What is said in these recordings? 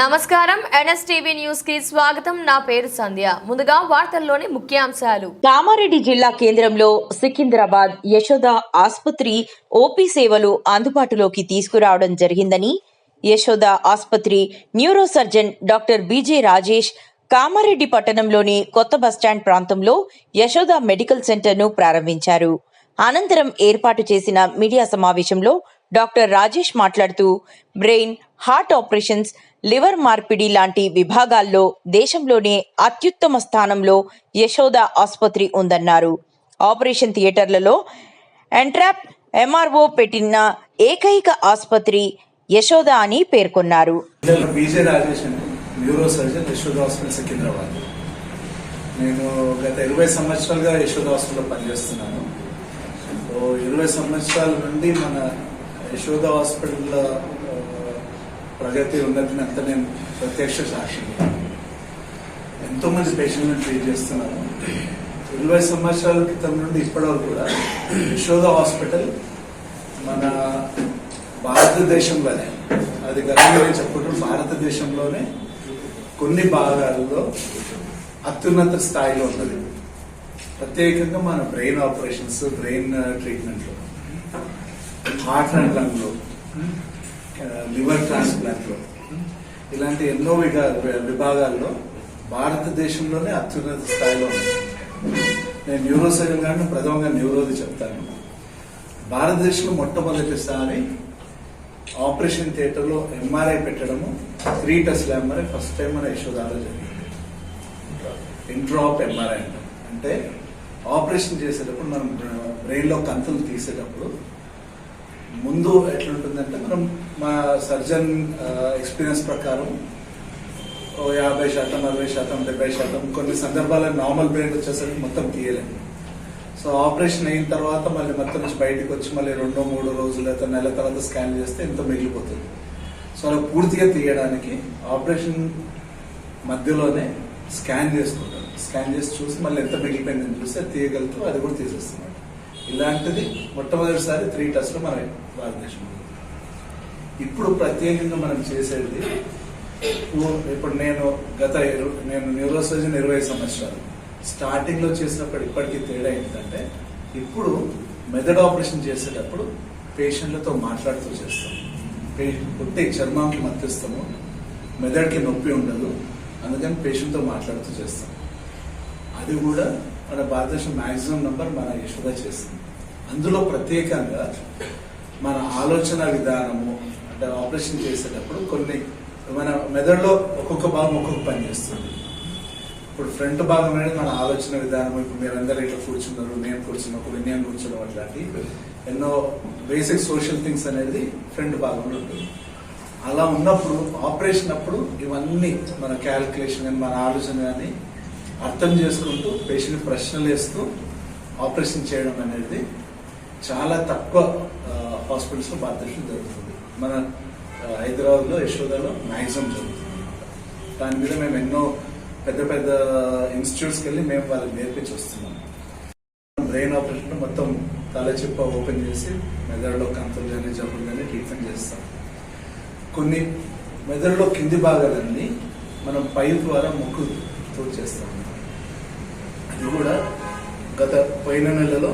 నమస్కారం. ఎన్ఎస్టీవీ న్యూస్కి స్వాగతం. నా పేరు సంధ్య. ముందుగా వార్తల్లోని ముఖ్యాంశాలు. కామారెడ్డి జిల్లా కేంద్రంలో సికింద్రాబాద్ యశోద ఆసుపత్రి ఓపీ సేవలు అందుబాటులోకి తీసుకురావడం జరిగిందని యశోద ఆసుపత్రి neuro surgeon doctor B J Rajesh Kamareddy పట్టణంలోని కొత్త బస్టాండ్ ప్రాంతంలో యశోద మెడికల్ సెంటర్ను ప్రారంభించారు. అనంతరం ఏర్పాటు చేసిన మీడియా సమావేశంలో డాక్టర్ రాజేష్ మాట్లాడుతూ బ్రెయిన్ హార్ట్ ఆపరేషన్స్ లివర్ మార్పిడి లాంటి విభాగాల్లో దేశంలోనే అత్యుత్తమ స్థానంలో యశోద ఆసుపత్రి ఉందన్నారు. ఆపరేషన్ థియేటర్లలో ఎంట్రాప్ ఎంఆర్ఓ పెట్టిన ఏకైక ఆసుపత్రి యశోద అని పేర్కొన్నారు. సికింద్రాబాద్. నేను గత ఇరవై సంవత్సరాలుగా యశోద హాస్పిటల్లో పనిచేస్తున్నాను. ఇరవై సంవత్సరాల నుండి మన యశోద హాస్పిటల్ ప్రగతి ఉన్నతిని అంతా నేను ప్రత్యక్ష సాక్షిని ఎంతో మంది పేషెంట్లను ట్రీట్ చేస్తున్నాను ఇరవై సంవత్సరాల క్రితం నుండి ఇప్పటివరకు కూడా యశోద హాస్పిటల్ మన భారతదేశంలోనే అది గర్వంగా చెప్పుకుంటాం భారతదేశంలోనే కొన్ని భాగాల్లో అత్యున్నత స్థాయిలో ఉన్నది. ప్రత్యేకంగా మన బ్రెయిన్ ఆపరేషన్స్ బ్రెయిన్ ట్రీట్మెంట్లో. హార్ట్ ట్రాన్స్ప్లాంట్లో లివర్ ట్రాన్స్ప్లాంట్లో ఇలాంటి ఎన్నో విభాగాల్లో భారతదేశంలోనే అత్యున్నత స్థాయిలో ఉంది. నేను న్యూరో సర్జన్ గారిని ప్రథమంగా న్యూరోది చెప్తాను. భారతదేశంలో మొట్టమొదటిసారి ఆపరేషన్ థియేటర్లో ఎంఆర్ఐ పెట్టడము three test MRI first time మన యశోదాలో జరిగింది. ఇంట్రాప్ ఎంఆర్ఐ అంటాం. అంటే ఆపరేషన్ చేసేటప్పుడు మనం బ్రెయిన్లో కంతులు తీసేటప్పుడు ముందు ఎట్లుంటుందంటే మనం మా సర్జన్ ఎక్స్పీరియన్స్ ప్రకారం ఓ యాభై శాతం అరవై శాతం డెబ్బై శాతం కొన్ని సందర్భాల్లో నార్మల్ బ్రెయిన్ వచ్చేసరికి మొత్తం తీయలేము సో ఆపరేషన్ అయిన తర్వాత మళ్ళీ మొత్తం నుంచి బయటకు వచ్చి మళ్ళీ రెండో మూడో రోజులు లేదా నెల తర్వాత స్కాన్ చేస్తే ఎంతో మిగిలిపోతుంది. సో అలా పూర్తిగా తీయడానికి ఆపరేషన్ మధ్యలోనే స్కాన్ చేసుకుంటారు స్కాన్ చేసి చూసి మళ్ళీ ఎంత మిగిలిపోయిందని చూస్తే తీయగలుగుతూ అది కూడా తీసేస్తున్నారు ఇలాంటిది మొట్టమొదటిసారి త్రీ టెస్ట్లు మన భారతదేశంలో ఇప్పుడు ప్రత్యేకంగా మనం చేసేది ఇప్పుడు- ఇప్పుడు నేను గత ఇరు- నేను న్యూరో సర్జన్ ఇరవై సంవత్సరాలు. స్టార్టింగ్లో చేసినప్పుడు ఇప్పటికీ తేడా ఏంటంటే ఇప్పుడు మెదడు ఆపరేషన్ చేసేటప్పుడు పేషెంట్లతో మాట్లాడుతూ చేస్తాం. పేషెంట్ పుట్టి చర్మంకి మత్తిస్తాము. మెదడుకి నొప్పి ఉండదు. అందుకని పేషెంట్తో మాట్లాడుతూ చేస్తాం. అది కూడా మన భారతదేశం మ్యాక్సిమం నంబర్ మన యశోద చేస్తుంది. అందులో ప్రత్యేకంగా మన ఆలోచన విధానము అంటే ఆపరేషన్ చేసేటప్పుడు కొన్ని మన మెదడులో ఒక్కొక్క భాగం ఒక్కొక్క పని చేస్తుంది. ఇప్పుడు ఫ్రంట్ భాగం అనేది మన ఆలోచన విధానం ఇప్పుడు మీరందరూ ఇట్లా కూర్చున్నారు నేను కూర్చున్నప్పుడు నేను కూర్చోవడం అట్లాంటి. ఎన్నో బేసిక్ సోషల్ థింగ్స్ అనేది ఫ్రంట్ భాగంలో ఉంటుంది అలా ఉన్నప్పుడు ఆపరేషన్ అప్పుడు ఇవన్నీ మన క్యాల్కులేషన్ కానీ మన ఆలోచన కానీ అర్థం చేసుకుంటూ పేషెంట్ ప్రశ్నలు వేస్తూ ఆపరేషన్ చేయడం అనేది చాలా తక్కువ హాస్పిటల్స్లో భారతదేశంలో జరుగుతుంది. మన హైదరాబాద్లో యశోదలో మ్యాక్సిమం జరుగుతుంది. దాని మీద మేము ఎన్నో పెద్ద పెద్ద ఇన్స్టిట్యూట్స్కి వెళ్ళి మేము వాళ్ళకి నేర్పించి వస్తున్నాం. బ్రెయిన్ ఆపరేషన్ మొత్తం తల చిప్ప ఓపెన్ చేసి మెదడులో కంతులు కానీ జబ్బులు కానీ ట్రీట్మెంట్ చేస్తాం. కొన్ని మెదడులో కింది భాగాలన్నీ మనం పై ద్వారా ముక్కుతో చేస్తాం. అది కూడా గత పోయిన నెలలో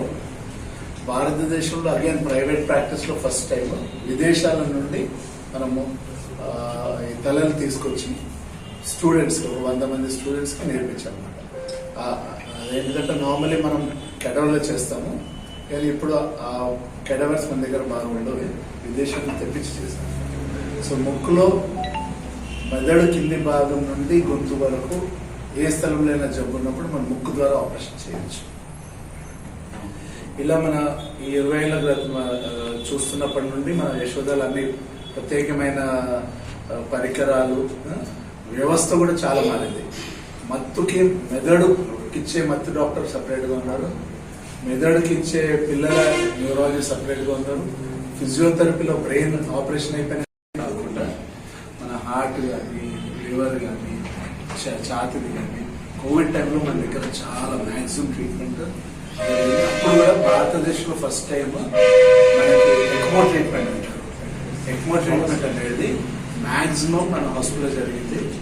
భారతదేశంలో అగైన్ ప్రైవేట్ ప్రాక్టీస్లో ఫస్ట్ టైం విదేశాల నుండి మనము తలలు తీసుకొచ్చి స్టూడెంట్స్ ఒక వంద మంది స్టూడెంట్స్కి నేర్పించామన్నమాట. ఎందుకంటే నార్మల్లీ మనం కెడవర్లో చేస్తాము. కానీ ఇప్పుడు ఆ కెడవర్స్ మన దగ్గర బాగా ఉండవు. విదేశాలకు తెప్పించి చేస్తాం సో ముక్కులో మెదడు కింది భాగం నుండి గొంతు వరకు ఏ స్థలంలో అయినా జబ్బు ఉన్నప్పుడు మన ముక్కు ద్వారా ఆపరేషన్ చేయొచ్చు. ఇలా మన ఈ ఇరవై ఏళ్ళ చూస్తున్నప్పటి నుండి మన యశోదాలు అన్ని ప్రత్యేకమైన పరికరాలు వ్యవస్థ కూడా చాలా మారింది. మత్తుకి మెదడుకిచ్చే మత్తు డాక్టర్ సపరేట్గా ఉన్నారు. మెదడుకి ఇచ్చే పిల్లల న్యూరాలజీ సపరేట్గా ఉన్నారు. ఫిజియోథెరపీలో బ్రెయిన్ ఆపరేషన్ అయిపోయిన కాకుండా మన హార్ట్ కానీ లివర్ కానీ ఛాతిది కానీ కోవిడ్ టైంలో మన దగ్గర చాలా మ్యాక్సిమం ట్రీట్మెంట్. అప్పుడు కూడా భారతదేశంలో ఫస్ట్ టైం మనకి ఎక్మో ట్రీట్మెంట్ అంటారు. ఎక్మో ట్రీట్మెంట్ అనేది మ్యాక్సిమం మన హాస్పిటల్లో జరిగింది.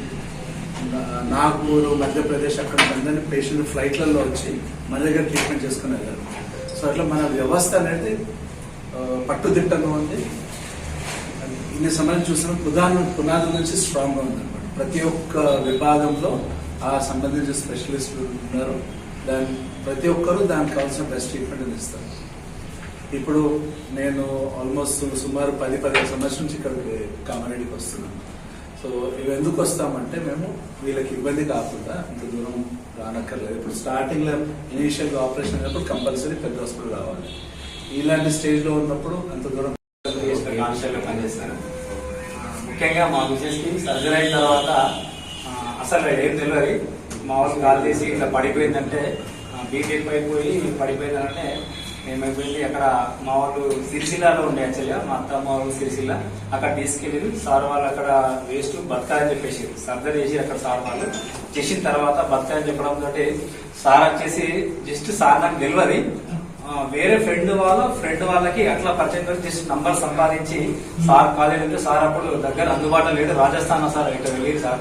నా- నాగపూర్ మధ్యప్రదేశ్ అక్కడ అందరినీ పేషెంట్ ఫ్లైట్లలో వచ్చి మన దగ్గర ట్రీట్మెంట్ చేసుకుని వెళ్ళారు సో అట్లా మన వ్యవస్థ అనేది పట్టుదిట్టంగా ఉంది. ఇన్ని సమయం చూసిన పునాది పునాది నుంచి స్ట్రాంగ్గా ఉంది. ప్రతి ఒక్క విభాగంలో ఆ సంబంధించిన స్పెషలిస్టులు ఉన్నారు. దాని ప్రతి ఒక్కరూ దానికి కావాల్సిన బెస్ట్ ట్రీట్మెంట్ ఇస్తారు ఇప్పుడు నేను ఆల్మోస్ట్ సుమారు పది పదిహేను సంవత్సరం నుంచి ఇక్కడికి కామారెడ్డికి వస్తున్నాను. సో ఇవి ఎందుకు వస్తామంటే మేము వీళ్ళకి ఇబ్బంది కాకుండా ఇంత దూరం రానక్కర్లేదు. ఇప్పుడు స్టార్టింగ్లో ఇనీషియల్ ఆపరేషన్ అయినప్పుడు కంపల్సరీ పెద్ద హాస్పిటల్ రావాలి. ఇలాంటి స్టేజ్లో ఉన్నప్పుడు అంత దూరం పనిచేస్తారు? ముఖ్యంగా మా మిసెస్కి సర్జరీ అయిన తర్వాత అసలు ఏం తెలియదు మా వాళ్ళు కాల్ చేసి ఇట్లా పడిపోయిందంటే బీపీ ఎక్కువైపోయి పడిపోయిందంటే ఏమైపోయింది అక్కడ మా వాళ్ళు సిరిసిల్లాలో ఉండే యాక్చువల్గా మా అత్త మా వాళ్ళు సిరిసిల్ల అక్కడ తీసుకెళ్ళి సార్ వాళ్ళు అక్కడ వేస్ట్ బతకాలని చెప్పేసి సర్జరీ చేసి అక్కడ సార్ వాళ్ళు. చేసిన తర్వాత బతకాలని చెప్పడం తోటి సార్ వచ్చేసి జస్ట్ సార్ నాకు తెలియదు వేరే ఫ్రెండ్ వాళ్ళ ఫ్రెండ్ వాళ్ళకి అట్లా పరిచయం చేసి జస్ట్ నంబర్ సంపాదించి సార్ కాలేజ్ వెళ్తే సార్ అప్పుడు దగ్గర అందుబాటులో లేడు రాజస్థాన్ సార్ ఇక్కడ వెళ్ళి సార్.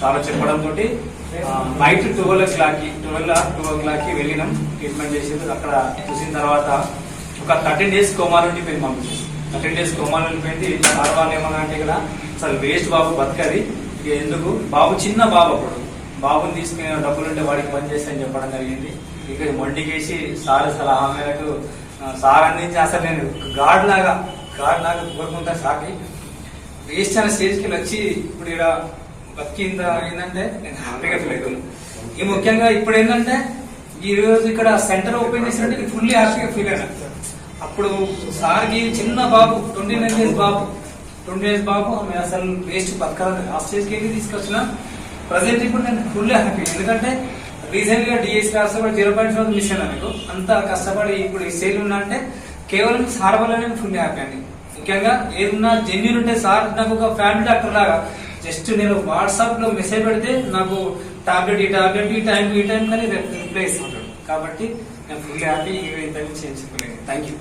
సార్ చెప్పడం తోటి నైట్ ట్వెల్వ్ ఓ క్లాక్కి ట్వెల్వ్ టూ ఓ క్లాక్కి వెళ్ళినాం. ట్రీట్మెంట్ చేసేది అక్కడ చూసిన తర్వాత ఒక థర్టీన్ డేస్ కోమాలు ఉండిపోయింది మమ్మీ థర్టీన్ డేస్ కోమాలు ఉండిపోయింది సార్ వాళ్ళు ఏమన్నా అంటే ఇక్కడ అసలు వేస్ట్ బాబు బతకది. ఎందుకు? బాబు చిన్న బాబు అప్పుడు. బాబుని తీసుకునే డబ్బులుంటే వాడికి పని చేస్తా అని చెప్పడం జరిగింది. ఇక మొండికేసి సార్ అసలు ఆ మేరకు సార్ అందించి అసలు నేను గాడ్ లాగా గాడ్ లాగా కోరుకుంటా సార్కి వేస్ట్ అనే స్టేజ్కి వచ్చి ఇప్పుడు ఇక్కడ బతికింద ఏంటంటే నేను హ్యాపీగా ఫీల్ అవుతున్నాను ఈ ముఖ్యంగా ఇప్పుడు ఏంటంటే ఈ రోజు ఇక్కడ సెంటర్ ఓపెన్ చేసినట్టు నేను ఫుల్లీ హ్యాపీగా ఫీల్ అయినా. అప్పుడు సార్కి చిన్న బాబు ట్వంటీ నైన్ డేస్ బాబు ట్వంటీ డేస్ బాబు ఆమె అసలు వేస్ట్ బతకాలని ఆ స్టేజ్కి వెళ్ళి తీసుకొచ్చినా ప్రజెంట్ ఇప్పుడు నేను ఫుల్ హ్యాపీ ఎందుకంటే రీసెంట్గా DS class zero point four mission అయినా మీకు అంత కష్టపడి ఇప్పుడు ఈ సేల్ ఉన్నా అంటే కేవలం సార్ వల్ల నేను ఫుల్ హ్యాపీ అండి. ముఖ్యంగా ఏదన్నా జెన్యున్ ఉంటే సార్ నాకు ఒక ఫ్యామిలీ డాక్టర్ లాగా. జస్ట్ నేను వాట్సాప్లో మెసేజ్ పెడితే నాకు టాబ్లెట్ ఈ టాబ్లెట్ ఈ టైం ఈ టైం కానీ రిప్లై ఇస్తుంటాడు కాబట్టి నేను ఫుల్ హ్యాపీ ఇంత చేయించుకోలేదు. Thank you